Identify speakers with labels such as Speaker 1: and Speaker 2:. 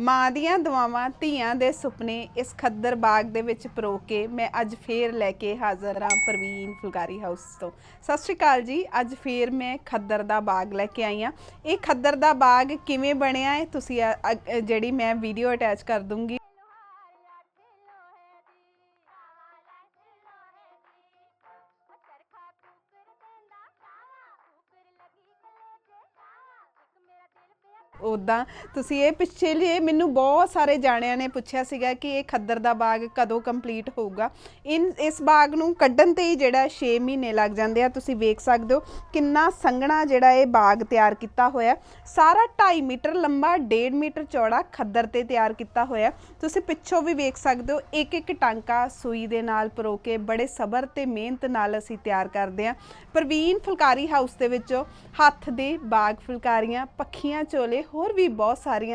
Speaker 1: ਮਾਂ ਦੀਆਂ ਦੁਆਵਾਂ ਧੀਆਂ ਦੇ ਸੁਪਨੇ ਇਸ ਖੱਦਰ ਬਾਗ ਦੇ ਵਿੱਚ ਪਰੋ ਕੇ ਮੈਂ ਅੱਜ ਫੇਰ ਲੈ ਕੇ ਹਾਜ਼ਰ ਹਾਂ ਪ੍ਰਵੀਨ ਫੁਲਕਾਰੀ ਹਾਊਸ ਤੋਂ। ਸਤਿ ਸ਼੍ਰੀ ਅਕਾਲ ਜੀ, ਅੱਜ ਫੇਰ ਮੈਂ ਖੱਦਰ ਦਾ ਬਾਗ ਲੈ ਕੇ ਆਈ ਹਾਂ। ਇਹ ਖੱਦਰ ਦਾ ਬਾਗ ਕਿਵੇਂ ਬਣਿਆ ਹੈ? ਤੁਸੀਂ ਅ- ਜਿਹੜੀ ਮੈਂ ਵੀਡੀਓ ਅਟੈਚ ਕਰ ਦੂੰਗੀ। ਉਦਾਂ ਤੁਸੀਂ ਇਹ ਪਿੱਛੇ ਲਈ ਮੈਨੂੰ ਬਹੁਤ ਸਾਰੇ ਜਾਣਿਆਂ ਨੇ ਪੁੱਛਿਆ ਸੀਗਾ ਕਿ ਇਹ ਖੱਦਰ ਦਾ ਬਾਗ ਕਦੋਂ ਕੰਪਲੀਟ ਹੋਊਗਾ। ਇਨ, ਇਸ ਬਾਗ ਨੂੰ ਕੱਢਣ ਤੇ ਹੀ ਜਿਹੜਾ 6 ਮਹੀਨੇ ਲੱਗ ਜਾਂਦੇ ਆ, ਤੁਸੀਂ ਵੇਖ ਸਕਦੇ ਹੋ ਕਿੰਨਾ ਸੰਘਣਾ ਜਿਹੜਾ ਇਹ ਬਾਗ ਤਿਆਰ ਕੀਤਾ ਹੋਇਆ। ਸਾਰਾ 2.5 ਮੀਟਰ ਲੰਬਾ 1.5 ਮੀਟਰ ਚੌੜਾ ਖੱਦਰ ਤੇ ਤਿਆਰ ਕੀਤਾ ਹੋਇਆ। ਤੁਸੀਂ ਪਿੱਛੋਂ ਵੀ ਵੇਖ ਸਕਦੇ ਹੋ ਇੱਕ ਇੱਕ ਟਾਂਕਾ ਸੂਈ ਦੇ ਨਾਲ ਪਰੋ ਕੇ ਬੜੇ ਸਬਰ ਤੇ ਮਿਹਨਤ ਨਾਲ ਅਸੀਂ ਤਿਆਰ ਕਰਦੇ ਹਾਂ। ਪ੍ਰਵੀਨ ਫੁਲਕਾਰੀ ਹਾਊਸ ਦੇ ਵਿੱਚੋਂ ਹੱਥ ਦੇ ਬਾਗ ਫੁਲਕਾਰੀਆਂ, ਪੱਖੀਆਂ, ਚੋਲੇ ਹੋਰ ਵੀ ਬਹੁਤ ਸਾਰੀਆਂ